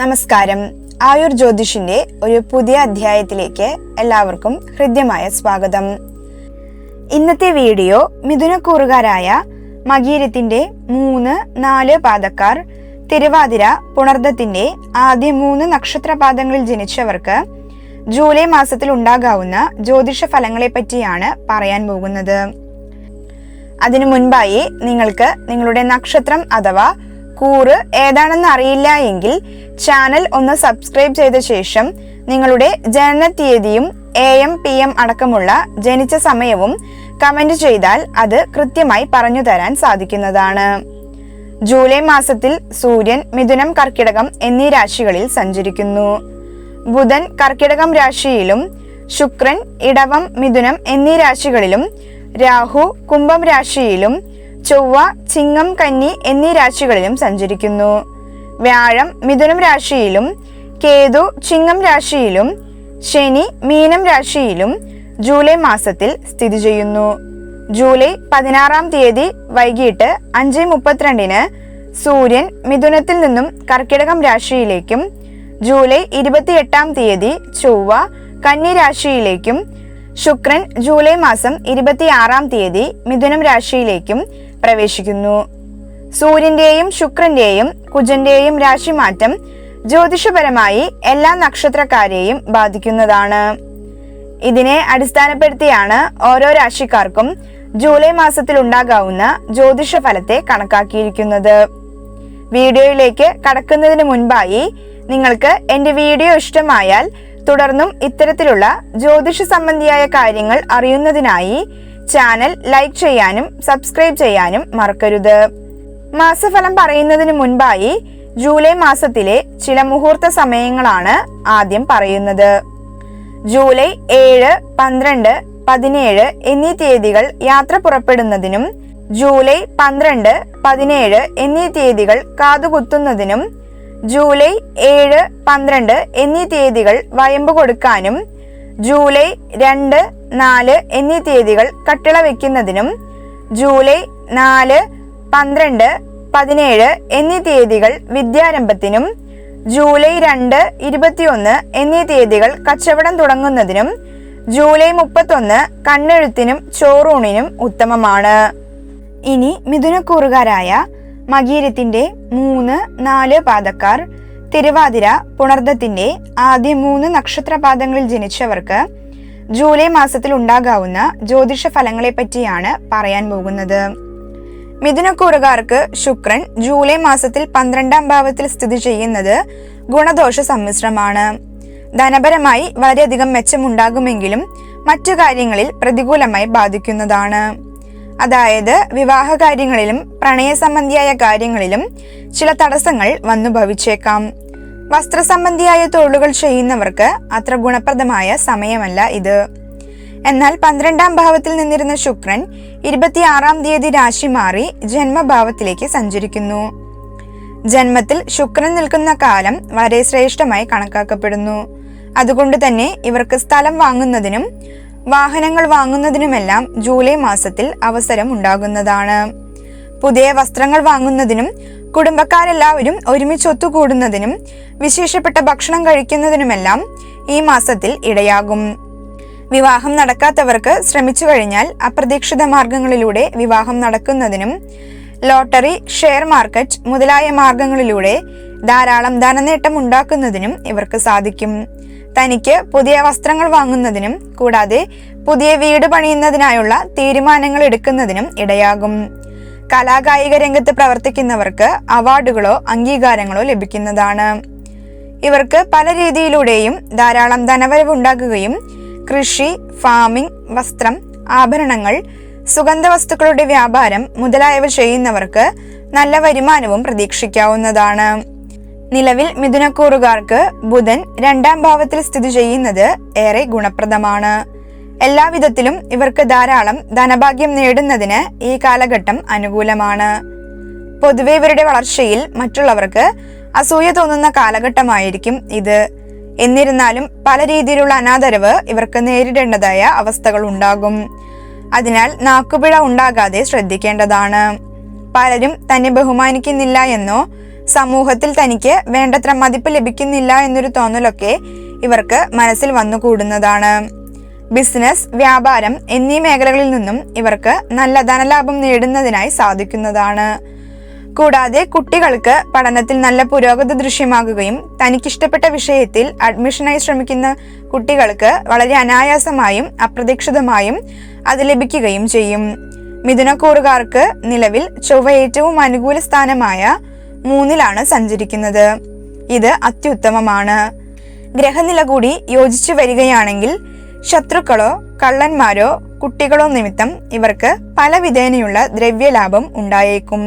നമസ്കാരം. ആയുർ ജ്യോതിഷിന്റെ ഒരു പുതിയ അധ്യായത്തിലേക്ക് എല്ലാവർക്കും ഹൃദ്യമായ സ്വാഗതം. ഇന്നത്തെ വീഡിയോ മിഥുനക്കൂറുകാരായ മകീരത്തിന്റെ മൂന്ന് നാല് പാദക്കാർ തിരുവാതിര പുണർദത്തിന്റെ ആദ്യ മൂന്ന് നക്ഷത്രപാദങ്ങളിൽ ജനിച്ചവർക്ക് ജൂലൈ മാസത്തിൽ ഉണ്ടാകാവുന്ന ജ്യോതിഷ ഫലങ്ങളെ പറ്റിയാണ് പറയാൻ പോകുന്നത്. അതിനു മുൻപായി നിങ്ങൾക്ക് നിങ്ങളുടെ നക്ഷത്രം അഥവാ കൂറ് ഏതാണെന്ന് അറിയില്ല എങ്കിൽ ചാനൽ ഒന്ന് സബ്സ്ക്രൈബ് ചെയ്ത ശേഷം നിങ്ങളുടെ ജനന തീയതിയും എ എം പി എം അടക്കമുള്ള ജനിച്ച സമയവും കമന്റ് ചെയ്താൽ അത് കൃത്യമായി പറഞ്ഞു തരാൻ സാധിക്കുന്നതാണ്. ജൂലൈ മാസത്തിൽ സൂര്യൻ മിഥുനം കർക്കിടകം എന്നീ രാശികളിൽ സഞ്ചരിക്കുന്നു. ബുധൻ കർക്കിടകം രാശിയിലും ശുക്രൻ ഇടവം മിഥുനം എന്നീ രാശികളിലും രാഹു കുംഭം രാശിയിലും ചൊവ്വ ചിങ്ങം കന്നി എന്നീ രാശികളിലും സഞ്ചരിക്കുന്നു. വ്യാഴം മിഥുനം രാശിയിലും കേതു ചിങ്ങം രാശിയിലും ശനി മീനം രാശിയിലും ജൂലൈ മാസത്തിൽ സ്ഥിതി ചെയ്യുന്നു. ജൂലൈ പതിനാറാം തീയതി വൈകിട്ട് അഞ്ച് മുപ്പത്തിരണ്ടിന് സൂര്യൻ മിഥുനത്തിൽ നിന്നും കർക്കിടകം രാശിയിലേക്കും ജൂലൈ ഇരുപത്തിയെട്ടാം തീയതി ചൊവ്വ കന്നി രാശിയിലേക്കും ശുക്രൻ ജൂലൈ മാസം ഇരുപത്തിയാറാം തീയതി മിഥുനം രാശിയിലേക്കും പ്രവേശിക്കുന്നു. സൂര്യന്റെയും ശുക്രന്റെയും കുജന്റെയും രാശിമാറ്റം ജ്യോതിഷപരമായി എല്ലാ നക്ഷത്രക്കാരെയും ബാധിക്കുന്നതാണ്. ഇതിനെ അടിസ്ഥാനപ്പെടുത്തിയാണ് ഓരോ രാശിക്കാർക്കും ജൂലൈ മാസത്തിൽ ഉണ്ടാകാവുന്ന ജ്യോതിഷ ഫലത്തെ കണക്കാക്കിയിരിക്കുന്നത്. വീഡിയോയിലേക്ക് കടക്കുന്നതിന് മുൻപായി നിങ്ങൾക്ക് എന്റെ വീഡിയോ ഇഷ്ടമായാൽ തുടർന്നും ഇത്തരത്തിലുള്ള ജ്യോതിഷ സംബന്ധിയായ കാര്യങ്ങൾ അറിയുന്നതിനായി ചാനൽ ലൈക്ക് ചെയ്യാനും സബ്സ്ക്രൈബ് ചെയ്യാനും മറക്കരുത്. മാസഫലം പറയുന്നതിന് മുൻപായി ജൂലൈ മാസത്തിലെ ചില മുഹൂർത്ത സമയങ്ങളാണ് ആദ്യം പറയുന്നത്. ജൂലൈ ഏഴ് പന്ത്രണ്ട് പതിനേഴ് എന്നീ തീയതികൾ യാത്ര പുറപ്പെടുന്നതിനും ജൂലൈ പന്ത്രണ്ട് പതിനേഴ് എന്നീ തീയതികൾ കാതുകുത്തുന്നതിനും ജൂലൈ ഏഴ് പന്ത്രണ്ട് എന്നീ തീയതികൾ വയമ്പ് കൊടുക്കാനും ജൂലൈ രണ്ട് നാല് എന്നീ തീയതികൾ കട്ടിള വെക്കുന്നതിനും ജൂലൈ നാല് പന്ത്രണ്ട് പതിനേഴ് എന്നീ തീയതികൾ വിദ്യാരംഭത്തിനും ജൂലൈ രണ്ട് ഇരുപത്തിയൊന്ന് എന്നീ തീയതികൾ കച്ചവടം തുടങ്ങുന്നതിനും ജൂലൈ മുപ്പത്തൊന്ന് കണ്ണെഴുത്തിനും ചോറൂണിനും ഉത്തമമാണ്. ഇനി മിഥുനക്കൂറുകാരായ മകീരത്തിന്റെ മൂന്ന് നാല് പാദക്കാർ തിരുവാതിര പുണർദത്തിന്റെ ആദ്യ മൂന്ന് നക്ഷത്രപാദങ്ങളിൽ ജനിച്ചവർക്ക് ജൂലൈ മാസത്തിൽ ഉണ്ടാകാവുന്ന ജ്യോതിഷ ഫലങ്ങളെ പറ്റിയാണ് പറയാൻ പോകുന്നത്. മിഥുനക്കൂറുകാർക്ക് ശുക്രൻ ജൂലൈ മാസത്തിൽ പന്ത്രണ്ടാം ഭാവത്തിൽ സ്ഥിതി ചെയ്യുന്നത് ഗുണദോഷ സമ്മിശ്രമാണ്. ധനപരമായി വളരെയധികം മെച്ചമുണ്ടാകുമെങ്കിലും മറ്റു കാര്യങ്ങളിൽ പ്രതികൂലമായി ബാധിക്കുന്നതാണ്. അതായത് വിവാഹ കാര്യങ്ങളിലും പ്രണയ സംബന്ധിയായ കാര്യങ്ങളിലും ചില തടസ്സങ്ങൾ വന്നു ഭവിച്ചേക്കാം വസ്ത്രസംബന്ധിയായ തൊഴിലുകൾ ചെയ്യുന്നവർക്ക് അത്ര ഗുണപ്രദമായ സമയമല്ല ഇത്. എന്നാൽ പന്ത്രണ്ടാം ഭാവത്തിൽ നിന്നിരുന്ന ശുക്രൻ ഇരുപത്തിയാറാം തീയതി രാശി മാറി ജന്മഭാവത്തിലേക്ക് സഞ്ചരിക്കുന്നു. ജന്മത്തിൽ ശുക്രൻ നിൽക്കുന്ന കാലം വളരെ ശ്രേഷ്ഠമായി കണക്കാക്കപ്പെടുന്നു. അതുകൊണ്ട് തന്നെ ഇവർക്ക് സ്ഥലം വാങ്ങുന്നതിനും വാഹനങ്ങൾ വാങ്ങുന്നതിനുമെല്ലാം ജൂലൈ മാസത്തിൽ അവസരം ഉണ്ടാകുന്നതാണ്. പുതിയ വസ്ത്രങ്ങൾ വാങ്ങുന്നതിനും കുടുംബക്കാരെല്ലാവരും ഒരുമിച്ച് ഒത്തുകൂടുന്നതിനും വിശേഷപ്പെട്ട ഭക്ഷണം കഴിക്കുന്നതിനുമെല്ലാം ഈ മാസത്തിൽ ഇടയാകും. വിവാഹം നടക്കാത്തവർക്ക് ശ്രമിച്ചു കഴിഞ്ഞാൽ അപ്രതീക്ഷിത മാർഗങ്ങളിലൂടെ വിവാഹം നടക്കുന്നതിനും ലോട്ടറി ഷെയർ മാർക്കറ്റ് മുതലായ മാർഗങ്ങളിലൂടെ ധാരാളം ധനനേട്ടം ഉണ്ടാക്കുന്നതിനും ഇവർക്ക് സാധിക്കും. തനിക്ക് പുതിയ വസ്ത്രങ്ങൾ വാങ്ങുന്നതിനും കൂടാതെ പുതിയ വീട് പണിയുന്നതിനായുള്ള തീരുമാനങ്ങൾ എടുക്കുന്നതിനും ഇടയാകും. കലാകായിക രംഗത്ത് പ്രവർത്തിക്കുന്നവർക്ക് അവാർഡുകളോ അംഗീകാരങ്ങളോ ലഭിക്കുന്നതാണ്. ഇവർക്ക് പല രീതിയിലൂടെയും ധാരാളം ധനവരവ് ഉണ്ടാക്കുകയും കൃഷി ഫാമിംഗ് വസ്ത്രം ആഭരണങ്ങൾ സുഗന്ധവസ്തുക്കളുടെ വ്യാപാരം മുതലായവ ചെയ്യുന്നവർക്ക് നല്ല വരുമാനവും പ്രതീക്ഷിക്കാവുന്നതാണ്. നിലവിൽ മിഥുനക്കൂറുകാർക്ക് ബുധൻ രണ്ടാം ഭാവത്തിൽ സ്ഥിതി ചെയ്യുന്നത് ഏറെ ഗുണപ്രദമാണ്. എല്ലാവിധത്തിലും ഇവർക്ക് ധാരാളം ധനഭാഗ്യം നേടുന്നതിന് ഈ കാലഘട്ടം അനുകൂലമാണ്. പൊതുവെ ഇവരുടെ വളർച്ചയിൽ മറ്റുള്ളവർക്ക് അസൂയ തോന്നുന്ന കാലഘട്ടമായിരിക്കും ഇത്. എന്നിരുന്നാലും പല രീതിയിലുള്ള അനാദരവ് ഇവർക്ക് നേരിടേണ്ടതായ അവസ്ഥകൾ ഉണ്ടാകും. അതിനാൽ നാക്കുപിഴ ഉണ്ടാകാതെ ശ്രദ്ധിക്കേണ്ടതാണ്. പലരും തന്നെ ബഹുമാനിക്കുന്നില്ല എന്നോ സമൂഹത്തിൽ തനിക്ക് വേണ്ടത്ര മതിപ്പ് ലഭിക്കുന്നില്ല എന്നൊരു തോന്നലൊക്കെ ഇവർക്ക് മനസ്സിൽ വന്നുകൂടുന്നതാണ്. ബിസിനസ് വ്യാപാരം എന്നീ മേഖലകളിൽ നിന്നും ഇവർക്ക് നല്ല ധനലാഭം നേടുന്നതിനായി സാധിക്കുന്നതാണ്. കൂടാതെ കുട്ടികൾക്ക് പഠനത്തിൽ നല്ല പുരോഗതി ദൃശ്യമാകുകയും തനിക്കിഷ്ടപ്പെട്ട വിഷയത്തിൽ അഡ്മിഷനായി ശ്രമിക്കുന്ന കുട്ടികൾക്ക് വളരെ അനായാസമായും അപ്രതീക്ഷിതമായും അത് ലഭിക്കുകയും ചെയ്യും. മിഥുനക്കൂറുകാർക്ക് നിലവിൽ ചൊവ്വ ഏറ്റവും അനുകൂല സ്ഥാനമായ മൂന്നിലാണ് സഞ്ചരിക്കുന്നത്. ഇത് അത്യുത്തമമാണ്. ഗ്രഹനില കൂടി യോജിച്ചു വരികയാണെങ്കിൽ ശത്രുക്കളോ കള്ളന്മാരോ കുട്ടികളോ നിമിത്തം ഇവർക്ക് പല വിധേനയുള്ള ദ്രവ്യലാഭം ഉണ്ടായേക്കും.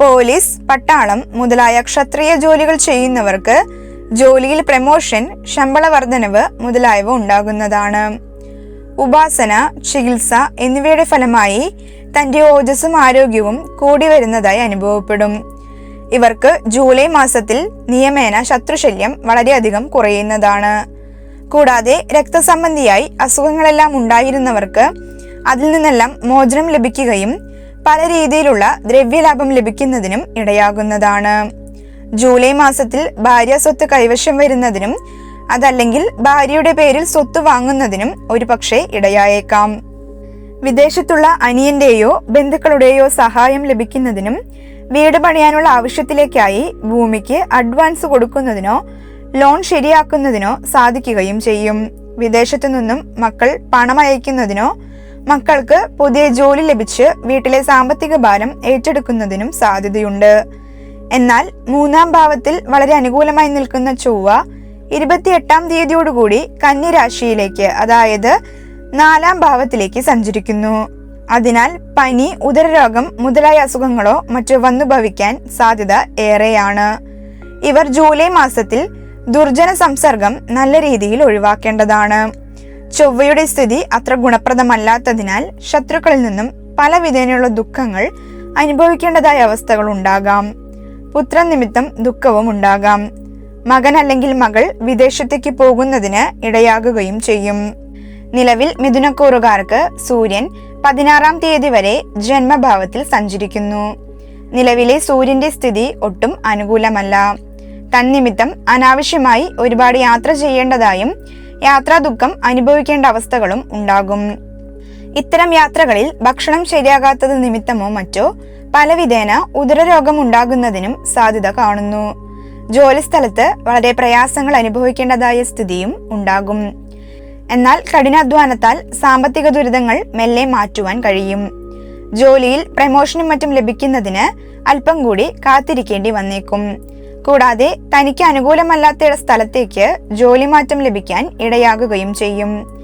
പോലീസ് പട്ടാളം മുതലായ ക്ഷത്രിയ ജോലികൾ ചെയ്യുന്നവർക്ക് ജോലിയിൽ പ്രമോഷൻ ശമ്പള വർധനവ് മുതലായവ ഉണ്ടാകുന്നതാണ്. ഉപാസന ചികിത്സ എന്നിവയുടെ ഫലമായി തന്റെ ഓജസ്സും ആരോഗ്യവും കൂടി വരുന്നതായി അനുഭവപ്പെടും. ഇവർക്ക് ജൂലൈ മാസത്തിൽ നിയമേന ശത്രുശല്യം വളരെയധികം കുറയുന്നതാണ്. കൂടാതെ രക്തസംബന്ധിയായി അസുഖങ്ങളെല്ലാം ഉണ്ടായിരുന്നവർക്ക് അതിൽ നിന്നെല്ലാം മോചനം ലഭിക്കുകയും പല രീതിയിലുള്ള ദ്രവ്യലാഭം ലഭിക്കുന്നതിനും ഇടയാകുന്നതാണ്. ജൂലൈ മാസത്തിൽ ഭാര്യ സ്വത്ത് കൈവശം വരുന്നതിനും അതല്ലെങ്കിൽ ഭാര്യയുടെ പേരിൽ സ്വത്ത് വാങ്ങുന്നതിനും ഒരുപക്ഷെ ഇടയായേക്കാം. വിദേശത്തുള്ള അനിയന്റെയോ ബന്ധുക്കളുടെയോ സഹായം ലഭിക്കുന്നതിനും വീട് പണിയാനുള്ള ആവശ്യത്തിലേക്കായി ഭൂമിക്ക് അഡ്വാൻസ് കൊടുക്കുന്നതിനോ ലോൺ ശരിയാക്കുന്നതിനോ സാധിക്കുകയും ചെയ്യും. വിദേശത്തു നിന്നും മക്കൾ പണം അയക്കുന്നതിനോ മക്കൾക്ക് പുതിയ ജോലി ലഭിച്ച് വീട്ടിലെ സാമ്പത്തിക ഭാരം ഏറ്റെടുക്കുന്നതിനും സാധ്യതയുണ്ട്. എന്നാൽ മൂന്നാം ഭാവത്തിൽ വളരെ അനുകൂലമായി നിൽക്കുന്ന ചൊവ്വ ഇരുപത്തിയെട്ടാം തീയതിയോടുകൂടി കന്നി രാശിയിലേക്ക് അതായത് നാലാം ഭാവത്തിലേക്ക് സഞ്ചരിക്കുന്നു. അതിനാൽ പനി ഉദരരോഗം മുതലായ അസുഖങ്ങളോ മറ്റോ വന്നു ഭവിക്കാൻ സാധ്യത ഏറെയാണ്. ഇവർ ജൂലൈ മാസത്തിൽ ദുർജന സംസർഗം നല്ല രീതിയിൽ ഒഴിവാക്കേണ്ടതാണ്. ചൊവ്വയുടെ സ്ഥിതി അത്ര ഗുണപ്രദമല്ലാത്തതിനാൽ ശത്രുക്കളിൽ നിന്നും പല വിധേനയുള്ള ദുഃഖങ്ങൾ അനുഭവിക്കേണ്ടതായ അവസ്ഥകൾ ഉണ്ടാകാം. പുത്രൻ നിമിത്തം ദുഃഖവും ഉണ്ടാകാം. മകൻ അല്ലെങ്കിൽ മകൾ വിദേശത്തേക്ക് പോകുന്നതിന് ഇടയാകുകയും ചെയ്യും. നിലവിൽ മിഥുനക്കൂറുകാർക്ക് സൂര്യൻ പതിനാറാം തീയതി വരെ ജന്മഭാവത്തിൽ സഞ്ചരിക്കുന്നു. നിലവിലെ സൂര്യന്റെ സ്ഥിതി ഒട്ടും അനുകൂലമല്ല. തന്നിമിത്തം അനാവശ്യമായി ഒരുപാട് യാത്ര ചെയ്യേണ്ടതായും യാത്രാ ദുഃഖം അനുഭവിക്കേണ്ട അവസ്ഥകളും ഉണ്ടാകും. ഇത്തരം യാത്രകളിൽ ഭക്ഷണം ശരിയാകാത്തത് നിമിത്തമോ മറ്റോ പലവിധേന ഉദരരോഗം ഉണ്ടാകുന്നതിനും സാധ്യത കാണുന്നു. ജോലിസ്ഥലത്ത് വളരെ പ്രയാസങ്ങൾ അനുഭവിക്കേണ്ടതായ സ്ഥിതിയും ഉണ്ടാകും. എന്നാൽ കഠിനാധ്വാനത്താൽ സാമ്പത്തിക ദുരിതങ്ങൾ മെല്ലെ മാറ്റുവാൻ കഴിയും. ജോലിയിൽ പ്രമോഷനും മറ്റും ലഭിക്കുന്നതിന് അല്പം കൂടി കാത്തിരിക്കേണ്ടി വന്നേക്കും. കൂടാതെ തനിക്ക് അനുകൂലമല്ലാത്ത സ്ഥലത്തേക്ക് ജോലി മാറ്റം ലഭിക്കാൻ ഇടയാകുകയും ചെയ്യും.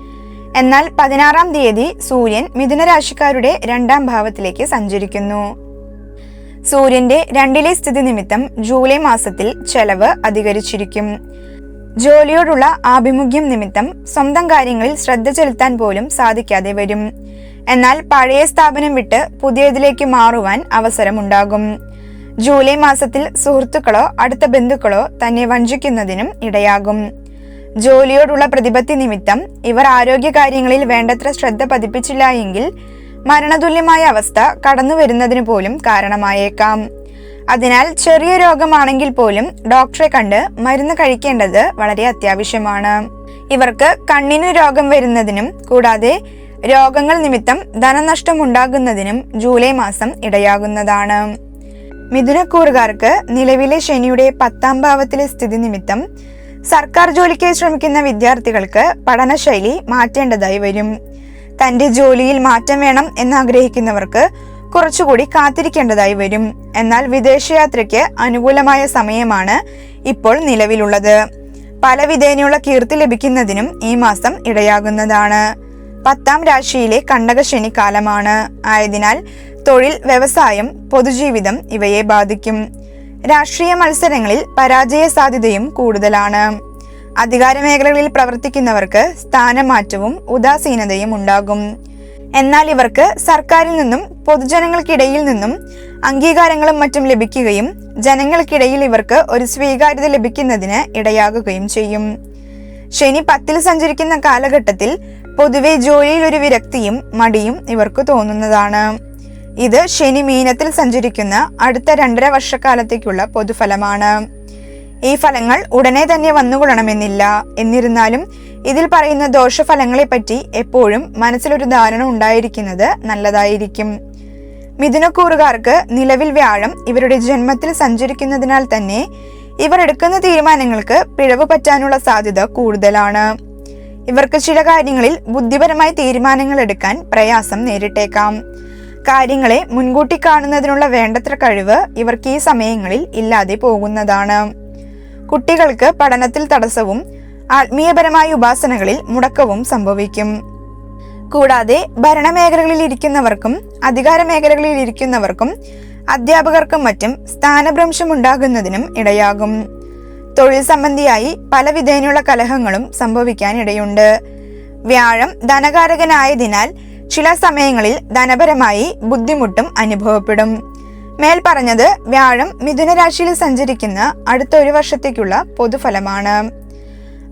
എന്നാൽ പതിനാറാം തീയതി സൂര്യൻ മിഥുനരാശിക്കാരുടെ രണ്ടാം ഭാവത്തിലേക്ക് സഞ്ചരിക്കുന്നു. സൂര്യന്റെ രണ്ടിലെ സ്ഥിതി നിമിത്തം ജൂലൈ മാസത്തിൽ ചെലവ് അധികരിച്ചിരിക്കും. ജോലിയോടുള്ള ആഭിമുഖ്യം നിമിത്തം സ്വന്തം കാര്യങ്ങളിൽ ശ്രദ്ധ ചെലുത്താൻ പോലും സാധിക്കാതെ വരും. എന്നാൽ പഴയ സ്ഥാപനം വിട്ട് പുതിയതിലേക്ക് മാറുവാൻ അവസരമുണ്ടാകും. ജൂലൈ മാസത്തിൽ സുഹൃത്തുക്കളോ അടുത്ത ബന്ധുക്കളോ തന്നെ വഞ്ചിക്കുന്നതിനും ഇടയാകും. ജോലിയോടുള്ള പ്രതിപത്തി നിമിത്തം ഇവർ ആരോഗ്യകാര്യങ്ങളിൽ വേണ്ടത്ര ശ്രദ്ധ പതിപ്പിച്ചില്ല എങ്കിൽ മരണതുല്യമായ അവസ്ഥ കടന്നു വരുന്നതിന് പോലും കാരണമായേക്കാം. അതിനാൽ ചെറിയ രോഗമാണെങ്കിൽ പോലും ഡോക്ടറെ കണ്ട് മരുന്ന് കഴിക്കേണ്ടത് വളരെ അത്യാവശ്യമാണ്. ഇവർക്ക് കണ്ണിന് രോഗം വരുന്നതിനും കൂടാതെ രോഗങ്ങൾ നിമിത്തം ധനനഷ്ടം ഉണ്ടാകുന്നതിനും ജൂലൈ മാസം ഇടയാകുന്നതാണ്. മിഥുനക്കൂറുകാർക്ക് നിലവിലെ ശനിയുടെ പത്താം ഭാവത്തിലെ സ്ഥിതി നിമിത്തം സർക്കാർ ജോലിക്കായി ശ്രമിക്കുന്ന വിദ്യാർത്ഥികൾക്ക് പഠനശൈലി മാറ്റേണ്ടതായി വരും. തന്റെ ജോലിയിൽ മാറ്റം വേണം എന്ന് ആഗ്രഹിക്കുന്നവർക്ക് കുറച്ചുകൂടി കാത്തിരിക്കേണ്ടതായി വരും. എന്നാൽ വിദേശയാത്രയ്ക്ക് അനുകൂലമായ സമയമാണ് ഇപ്പോൾ നിലവിലുള്ളത്. പല വിധേനയുള്ള കീർത്തി ലഭിക്കുന്നതിനും ഈ മാസം ഇടയാകുന്നതാണ്. പത്താം രാശിയിലെ കണ്ടകശനി കാലമാണ് ആയതിനാൽ തൊഴിൽ വ്യവസായം പൊതുജീവിതം ഇവയെ ബാധിക്കും. രാഷ്ട്രീയ മത്സരങ്ങളിൽ പരാജയ സാധ്യതയും കൂടുതലാണ്. അധികാര മേഖലകളിൽ പ്രവർത്തിക്കുന്നവർക്ക് സ്ഥാനമാറ്റവും ഉദാസീനതയും ഉണ്ടാകും. എന്നാൽ ഇവർക്ക് സർക്കാരിൽ നിന്നും പൊതുജനങ്ങൾക്കിടയിൽ നിന്നും അംഗീകാരങ്ങളും മറ്റും ലഭിക്കുകയും ജനങ്ങൾക്കിടയിൽ ഇവർക്ക് ഒരു സ്വീകാര്യത ലഭിക്കുന്നതിന് ഇടയാകുകയും ചെയ്യും. ശനി പത്തിൽ സഞ്ചരിക്കുന്ന കാലഘട്ടത്തിൽ പൊതുവെ ജോലിയിൽ ഒരു വിരക്തിയും മടിയും ഇവർക്ക് തോന്നുന്നതാണ്. ഇത് ശനി മീനത്തിൽ സഞ്ചരിക്കുന്ന അടുത്ത രണ്ടര വർഷക്കാലത്തേക്കുള്ള പൊതുഫലമാണ്. ഈ ഫലങ്ങൾ ഉടനെ തന്നെ വന്നുകൊള്ളണമെന്നില്ല. എന്നിരുന്നാലും ഇതിൽ പറയുന്ന ദോഷഫലങ്ങളെപ്പറ്റി എപ്പോഴും മനസ്സിലൊരു ധാരണ ഉണ്ടായിരിക്കുന്നത് നല്ലതായിരിക്കും. മിഥുനക്കൂറുകാർക്ക് നിലവിൽ വ്യാഴം ഇവരുടെ ജന്മത്തിൽ സഞ്ചരിക്കുന്നതിനാൽ തന്നെ ഇവർ എടുക്കുന്ന തീരുമാനങ്ങൾക്ക് പിഴവ് പറ്റാനുള്ള സാധ്യത കൂടുതലാണ്. ഇവർക്ക് ചില കാര്യങ്ങളിൽ ബുദ്ധിപരമായി തീരുമാനങ്ങൾ എടുക്കാൻ പ്രയാസം നേരിട്ടേക്കാം. കാര്യങ്ങളെ മുൻകൂട്ടി കാണുന്നതിനുള്ള വേണ്ടത്ര കഴിവ് ഇവർക്ക് ഈ സമയങ്ങളിൽ ഇല്ലാതെ പോകുന്നതാണ്. കുട്ടികൾക്ക് പഠനത്തിൽ തടസ്സവും ആത്മീയപരമായ ഉപാസനകളിൽ മുടക്കവും സംഭവിക്കും. കൂടാതെ ഭരണമേഖലകളിൽ ഇരിക്കുന്നവർക്കും അധികാര മേഖലകളിൽ ഇരിക്കുന്നവർക്കും അധ്യാപകർക്കും മറ്റും സ്ഥാനഭ്രംശം ഉണ്ടാകുന്നതിനും ഇടയാകും. തൊഴിൽ സംബന്ധിയായി പല വിധേനയുള്ള കലഹങ്ങളും സംഭവിക്കാൻ ഇടയുണ്ട് വ്യാഴം ധനകാരകനായതിനാൽ ചില സമയങ്ങളിൽ ധനപരമായി ബുദ്ധിമുട്ടും അനുഭവപ്പെടും. മേൽ പറഞ്ഞത് വ്യാഴം മിഥുനരാശിയിൽ സഞ്ചരിക്കുന്ന അടുത്ത ഒരു വർഷത്തേക്കുള്ള പൊതുഫലമാണ്.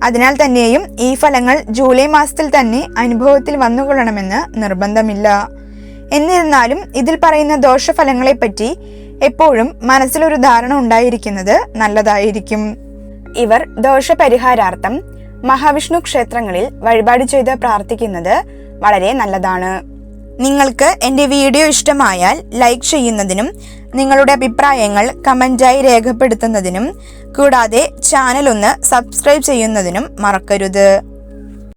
അതിനാൽ തന്നെയും ഈ ഫലങ്ങൾ ജൂലൈ മാസത്തിൽ തന്നെ അനുഭവത്തിൽ വന്നുകൊള്ളണമെന്ന് നിർബന്ധമില്ല. എന്നിരുന്നാലും ഇതിൽ പറയുന്ന ദോഷഫലങ്ങളെപ്പറ്റി എപ്പോഴും മനസ്സിലൊരു ധാരണ ഉണ്ടായിരിക്കുന്നത് നല്ലതായിരിക്കും. ഇവർ ദോഷപരിഹാരാർത്ഥം മഹാവിഷ്ണു ക്ഷേത്രങ്ങളിൽ വഴിപാട് ചെയ്ത് പ്രാർത്ഥിക്കുന്നത് വളരെ നല്ലതാണ്. നിങ്ങൾക്ക് എന്റെ വീഡിയോ ഇഷ്ടമായാൽ ലൈക്ക് ചെയ്യുന്നതിനും നിങ്ങളുടെ അഭിപ്രായങ്ങൾ കമന്റായി രേഖപ്പെടുത്തുന്നതിനും കൂടാതെ ചാനൽ ഒന്ന് സബ്സ്ക്രൈബ് ചെയ്യുന്നതിനും മറക്കരുത്.